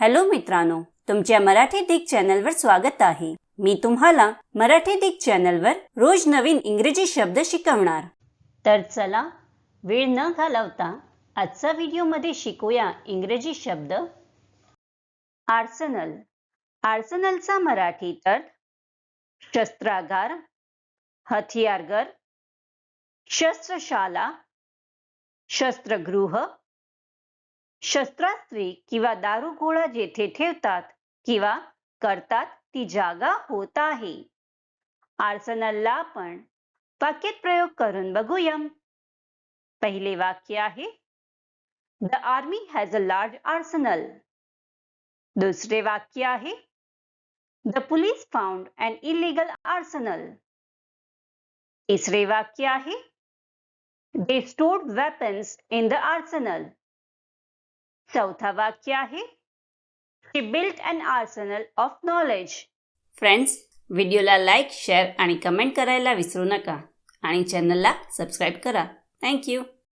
Hello मित्रांनो तुमच्या मराठी दिग चॅनलवर स्वागत आहे. मी तुम्हाला मराठी दिग चॅनलवर रोज नवीन इंग्रजी शब्द शिकवणार. तर चला वेळ न घालवता आजचा व्हिडिओमध्ये शिकूया इंग्रजी शब्द. आर्सनल आर्सनलचा मराठी तर शस्त्रागार हथियारगर शस्त्रशाला शस्त्रगृह शस्त्रास्त्री किंवा दारुगोळा जेथे ठेवतात किंवा करतात ती जागा होत आहे. आर्सनलला आपण वाक्यात प्रयोग करून बघूया पहिले वाक्य आहे the army has a large arsenal दुसरे वाक्य आहे the police found and illegal arsenal तिसरे वाक्य आहे they stored weapons in the arsenal चौथा वाक्य आहे she built an arsenal of knowledge friends व्हिडिओला लाईक शेअर आणि कमेंट करायला विसरू नका आणि चॅनलला सबस्क्राईब करा. थँक्यू